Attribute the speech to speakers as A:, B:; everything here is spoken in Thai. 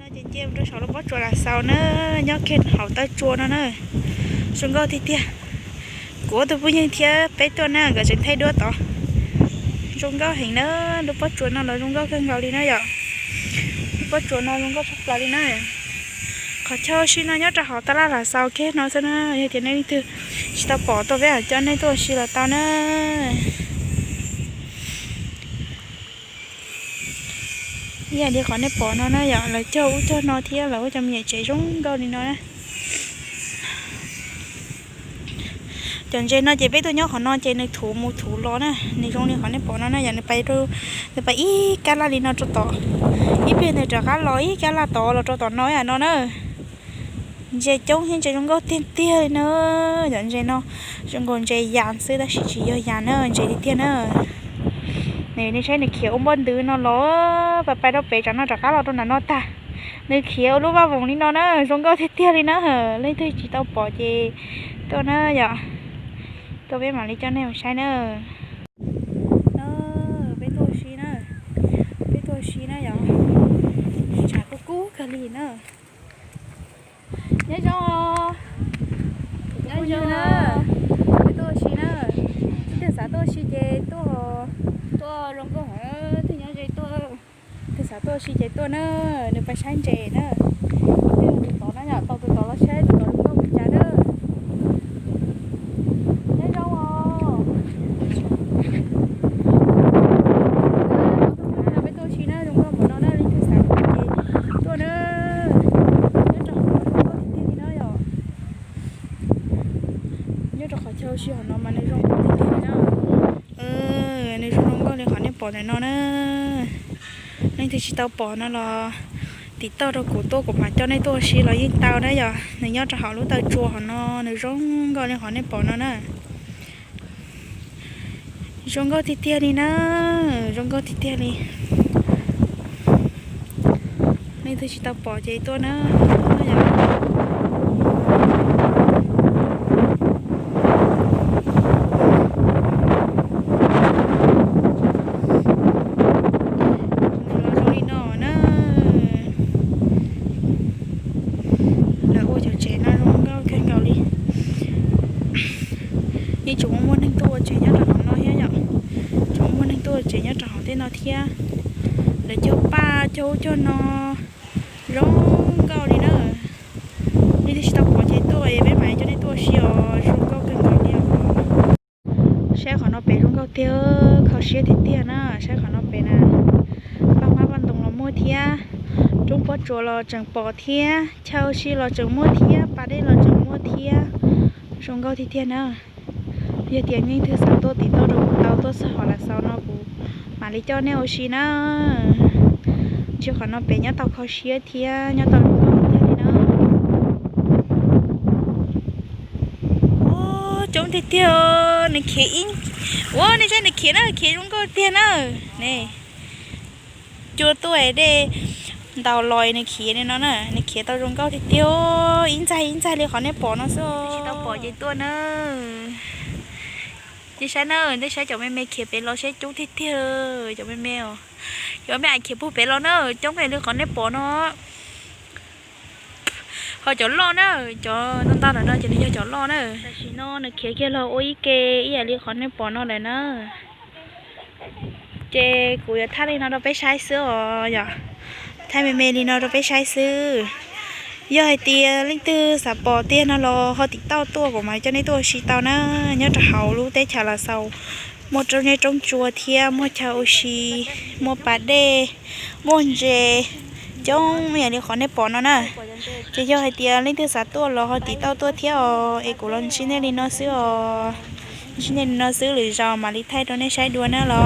A: นเจียมชบจลาซาวเนอยอเขนหาตาจวนเนอสงก็ทีเดียกวตัวผู้ยิงเทียไปตัวเนอก็จะใย้ด้วยต่อสงก็เห็นเนอดูปัจจุนเนอแล้วงก็เข่งเกาหลีเนออย่างปัจจุนเราสงก็พับเกาหลีเนอขอเช่าชิ้นน้อยจะหาตลาดลาซาวเคนเนอซะเนอยังเทียนนี่คือชิตาปอตัวแรกจะในตัวชิลาตาเนอ giờ đi khỏi nếp bỏ nó nó giờ là châu cho nó thia là có trong nhà chạy rúng đâu đi nó đó chẳng chơi nó chỉ với tôi nhớ khỏi nó chơi nơi thủ một thủ lo nè nên không đi khỏi nếp bỏ nó nó giờ nó bay rồi nó bay ít cá la đi nó cho tỏ ý bên này trả cá lo ít cá la to là cho tỏ nói à nó nữa chơi chống hiện chơi trong gấu tiên tia nữa chẳng chơi nó trong còn chơi dàn xưa đã chỉ chỉ do dàn nữa chơi đi tiên nữa này nên chơi này kiểu ông bên đứa nó ló và bay đâu về chẳng nó trả cá lò đâu là nó ta nên kiểu lúc vào vòng đi nó nó rong cao thiết tia đi nó hở lấy thôi chỉ tao bỏ chê tôi nó dạ tôi biết mà lấy cho nên sai nữa nó bên tôi xí nữa bên tôi xí nữa dạ chả có cú cả lì nữa nhớ cho nhớ cho nữa bên tôi xí nữa tôi sao tôi xí chê tôi to rong có hả thứ nhớ chạy tua thứ sáu tua xì chạy tua nữa nếu phải sáng dây nữa thứ to nó nhỏ to từ to nó sáng từ to nó không chả nữa thế rong à nhớ cho khỏi chơi xí hòn nó mà nên rong à, thì à, thế เลยขอเนี่ยปอดนอยนอนนะนี่ที่ชิเต้าปอนหรอ ติดเต้าเรากูโตกับมาเจ้าในตัวชีเรายิ่งเต้าได้ยอในยอดจะหาลูกเต้าจัวหอนอในร่องก็เลยขอเนี่ยปอนะนะร่องก็ทิดเตี้ยนี่นะร่องก็ทิดเตี้ยนี่ นี่ที่ชิเต้าปอใจตัวนะ thì chúng muốn anh tôi chỉ nhớ rằng nó hết nhở chúng muốn anh tôi chỉ nhớ rằng thế nó thia để cho ba cháu cho nó rong cao đi nữa đi thì tao có chế tôi bên mày cho nên tôi xìu rong cao cần cao đi xe của nó bé rong cao tiêu khó xìu thì tiền á xe của nó bé nè ba má bạn đồng nó mua thia chúng bắt chỗ lo chẳng bỏ thia chào xì lo chẳng mua thia bà đây lo chẳng mua thia rong cao thì tiền nữa. เพียเตียงยิ่งเธอสาวตัวตีตัวรูเอาตัวสหอลักสานอปูมาลิเจ้าเนโอชินะเจ้าขอนอเป็นยอดเตาเขาเชียเทียยอดเตาลูกเขาเทียนีนะ โอ้จงเทียวในเขียนโอ้ในใจในเขียนเอเขียนมังก็เทียนเอนี่จัวตัวเด้ดาวลอยในเขียนี่เนาะน่ะในเขียนตารงเก้าเทียวอินใจอินใจเลยขอเนี่ยปอนะโซ่ตาปอใจตัวเนาะดิฉันเนอดิฉันจะไม่เมเขียเป็นเราใช้จุ๊กที่เธอจะไม่เมลจะไม่าอเขียผู้เป็นเราเนอจ้องไปเรื่องของในปอเนาะพอจอดรอเนอะจอดน้ตาหน่อยเนอะจะได้จอดรอเนอะแต่ชิโน่เนอะเขียเขียเราโอ้ยเกอีอย่ารื่องในปอนอเลยเนอะเจกูจะท่าเลยเนอะเราไปใช้ซื้ออ๋ออย่าท่าเมเมลีเนอะเราไปใช้ซื้อย่อยเตียลิงตือสาปอเตียนะรอเขาติดเต้าตัวผมมาเจ้าในตัวชีเต้านะเนี่ยจะเฮารู้เตชาลาเซาหมดจนในจงจัวเทียมดชาโชีมดปาเดมนเจจงอย่างนี้ขอในปอนเนาะนะจะย่อยเตียลิงตือสาตัวรอเขาติดเต้าตัวเทียเอกุลอนชินเนลินอซื้อชินเนลินอซื้อหรือจอมาลิไทยตัวนี้ใช้ดัวนนะรอ